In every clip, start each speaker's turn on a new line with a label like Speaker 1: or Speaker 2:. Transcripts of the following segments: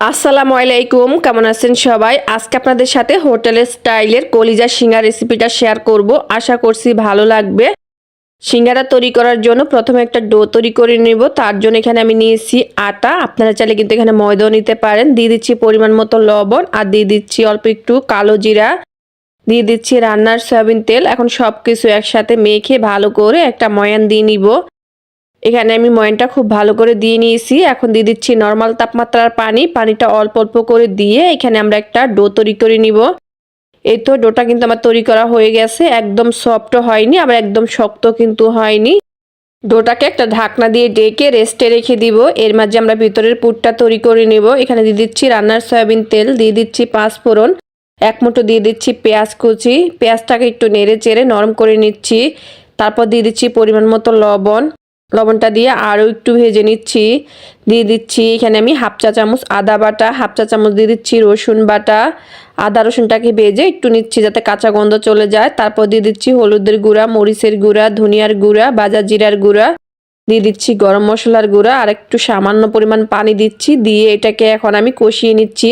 Speaker 1: আসসালামু আলাইকুম, কেমন আছেন সবাই? আজকে আপনাদের সাথে হোটেলের স্টাইলের কলিজা সিঙ্গার রেসিপিটা শেয়ার করব। আশা করছি ভালো লাগবে। সিঙ্গারা তৈরি করার জন্য প্রথমে একটা ডো তৈরি করে নেব। তার জন্য এখানে আমি নিয়েছি আটা। আপনারা চাইলে কিন্তু এখানে ময়দাও নিতে পারেন। দিয়ে দিচ্ছি পরিমাণ মতো লবণ আর দিয়ে দিচ্ছি অল্প একটু কালো জিরা। দিয়ে দিচ্ছি রান্নার সয়াবিন তেল। এখন সব কিছু একসাথে মেখে ভালো করে একটা ময়ান দিয়ে নিব। এখানে আমি ময়নটা খুব ভালো করে দিয়ে নিয়েছি। এখন দিয়ে দিচ্ছি নর্মাল তাপমাত্রার পানি। পানিটা অল্প অল্প করে দিয়ে এখানে আমরা একটা ডো তৈরি করে নিব। এই তো ডোটা কিন্তু আমার তৈরি করা হয়ে গেছে। একদম সফট হয়নি, আবার একদম শক্ত কিন্তু হয়নি। ডোটাকে একটা ঢাকনা দিয়ে ডেকে রেস্টে রেখে দিব। এর মাঝে আমরা ভিতরের পুরটা তৈরি করে নেব। এখানে দিয়ে দিচ্ছি রান্নার সয়াবিন তেল, দিয়ে দিচ্ছি পাঁচ ফোড়ন, এক মুঠো দিয়ে দিচ্ছি পেঁয়াজ কুচি। পেঁয়াজটাকে একটু নেড়ে চেড়ে নরম করে নিচ্ছি। তারপর দিয়ে দিচ্ছি পরিমাণ মতো লবণ। লবণটা দিয়ে আরও একটু ভেজে নিচ্ছি। দিয়ে দিচ্ছি এখানে আমি হাফ চা চামচ আদা বাটা, হাফ চা চামচ দিয়ে দিচ্ছি রসুন বাটা। আদা রসুনটাকে ভেজে একটু নিচ্ছি যাতে কাঁচা গন্ধ চলে যায়। তারপর দিয়ে দিচ্ছি হলুদের গুঁড়া, মরিচের গুঁড়া, ধনিয়ার গুঁড়া বাজার জিরার গুঁড়া। দিয়ে দিচ্ছি গরম মশলার গুঁড়া আর একটু সামান্য পরিমাণ পানি দিচ্ছি। দিয়ে এটাকে এখন আমি কষিয়ে নিচ্ছি।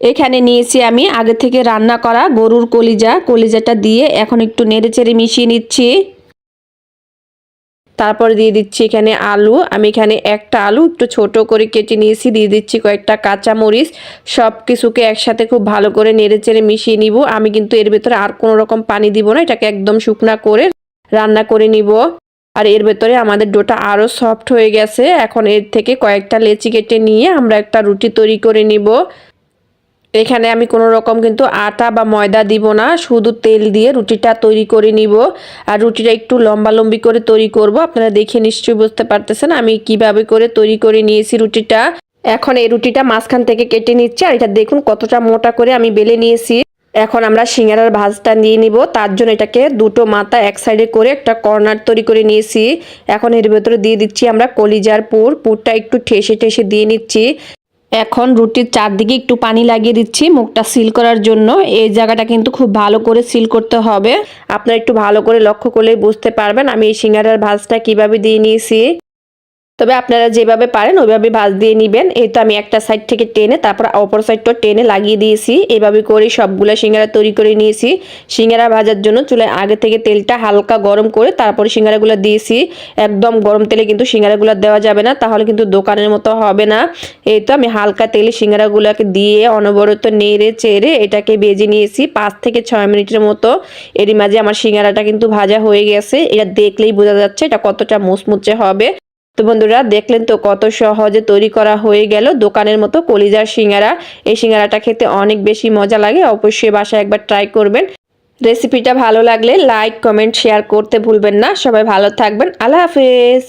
Speaker 1: এখানে নিয়েছি আমি আগে থেকে রান্না করা গরুর কলিজা। কলিজাটা দিয়ে এখন একটু নেড়ে চেড়ে মিশিয়ে নিচ্ছি। তারপর দিয়ে দিচ্ছি এখানে আলু। আমি এখানে একটা আলু একটু ছোট করে কেটে নিয়েছি, দিয়ে দিচ্ছি কয়েকটা কাঁচা মরিচ সব কিছুকে একসাথে খুব ভালো করে নেড়ে চেড়ে মিশিয়ে নিব। আমি কিন্তু এর ভেতরে আর কোনো রকম পানি দিব না, এটাকে একদম শুকনা করে রান্না করে নিব। আর এর ভেতরে আমাদের ডোটা আরও সফট হয়ে গেছে। এখন এর থেকে কয়েকটা লেচি কেটে নিয়ে আমরা একটা রুটি তৈরি করে নিব। এখানে আমি কোনো রকম কিন্তু আটা বা ময়দা দিব না, শুধু তেল দিয়ে রুটিটা তৈরি করে নিব। আর রুটিটা একটু লম্বা লম্বি করে তৈরি করব, আপনারা দেখে নিশ্চয়ই বুঝতে পারতেছেন আমি কীভাবে করে তৈরি করে নিয়েছি রুটিটা। এখন এই রুটিটা মাঝখান থেকে কেটে নিচ্ছে, আর এটা দেখুন কতটা মোটা করে আমি বেলে নিয়েছি। এখন আমরা সিঙ্গারার ভাজটা নিয়ে নিব, তার জন্য এটাকে দুটো মাথা এক সাইডে করে একটা কর্নার তৈরি করে নিয়েছি। এখন এর ভেতরে দিয়ে দিচ্ছি আমরা কলিজার পুর, পুরটা একটু ঠেসে ঠেসে দিয়ে নিচ্ছি। এখন রুটির চারদিকে একটু পানি লাগিয়ে দিচ্ছি, মুখটা সিল করার জন্য। এই জায়গাটা কিন্তু খুব ভালো করে সিল করতে হবে। আপনারা একটু ভালো করে লক্ষ্য করলেই বুঝতে পারবেন আমি এই সিঙ্গারার ভাজটা কীভাবে দিয়ে নিয়েছি। তবে আপনারা যেভাবে পারেন, ওইভাবে ভাঁজ দিয়ে নেবেন। এই তো আমি একটা সাইড থেকে টেনে, তারপর অপর সাইডটা টেনে লাগিয়ে দিয়েছি। এভাবে করে সবগুলো সিঙ্গারা তৈরি করে নিয়েছি। সিঙ্গারা ভাজার জন্য চুলায় আগে থেকে তেলটা হালকা গরম করে, তারপরে সিঙ্গারাগুলো দিয়েছি। একদম গরম তেলে কিন্তু সিঙ্গারাগুলো দেওয়া যাবে না, তাহলে কিন্তু দোকানের মতো হবে না। এই তো আমি হালকা তেলে সিঙ্গারাগুলোকে দিয়ে অনবরত নেড়ে চেড়ে এটাকে বেজে নিয়েছি পাঁচ থেকে ছয় মিনিটের মতো। এরই মাঝে আমার সিঙ্গারাটা কিন্তু ভাজা হয়ে গেছে। এটা দেখলেই বোঝা যাচ্ছে এটা কতটা মুচমুচে হবে। তো বন্ধুরা, দেখলেন তো কত সহজে তৈরি করা হয়ে গেল দোকানের মতো কলিজার সিঙ্গারা। এই সিঙ্গারাটা খেতে অনেক বেশি মজা লাগে, অবশ্যই বাসায় একবার ট্রাই করবেন। রেসিপিটা ভালো লাগলে লাইক কমেন্ট শেয়ার করতে ভুলবেন না। সবাই ভালো থাকবেন। আল্লাহ হাফেজ।